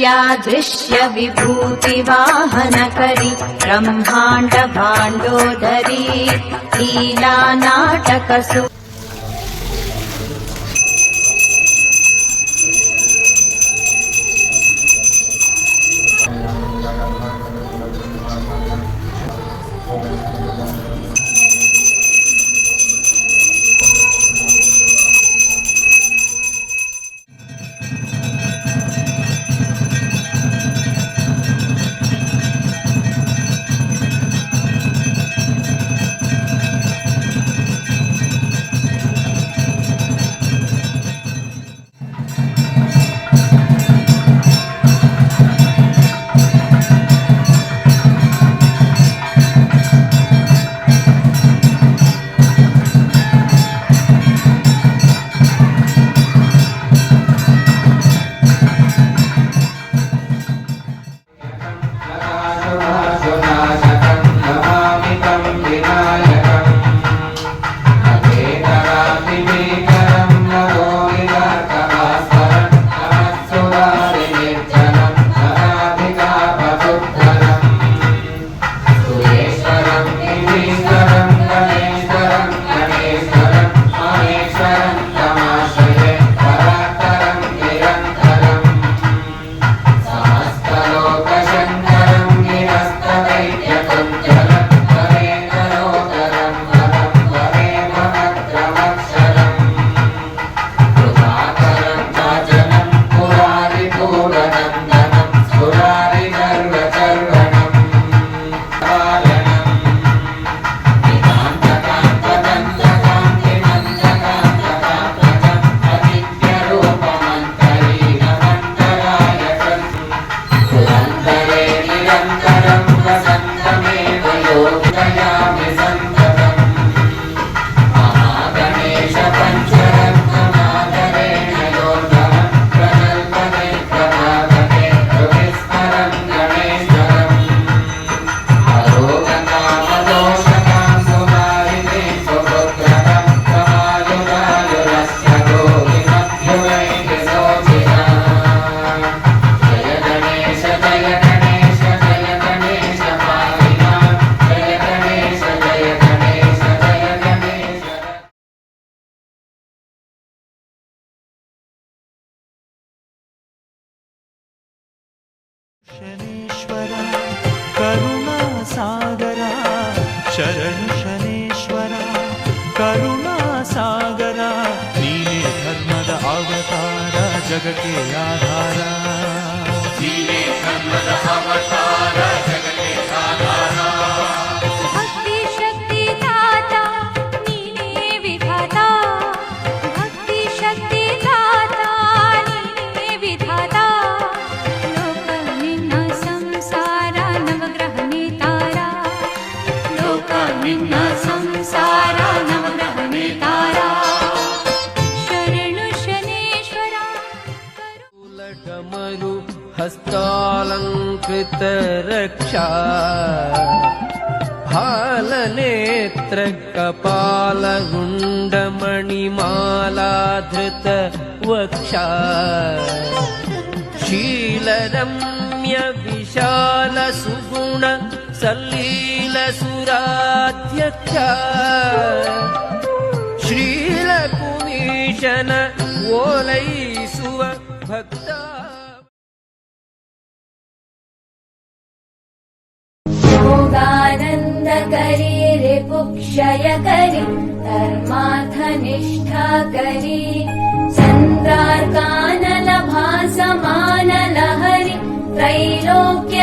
्यादृश्यविभूतिवाहनकरि ब्रह्माण्डभाण्डोदरी लीलानाटकसु शनेश्वर करुणा सागरा शरण शनेश्वर करुणा सागरा नीने धर्मद अवतार जगके आधारा। लटमरु हस्तालङ्कृत रक्षा हालनेत्रकपाल गुण्डमणिमाला धृत वक्षा शीलरम्य विशाल सुगुण सलीलसुरात्यक्ष श्रीलकुमीशन ओलैसुव भक्ता। करि कर्माथ निष्ठा करि त्रैलोक्य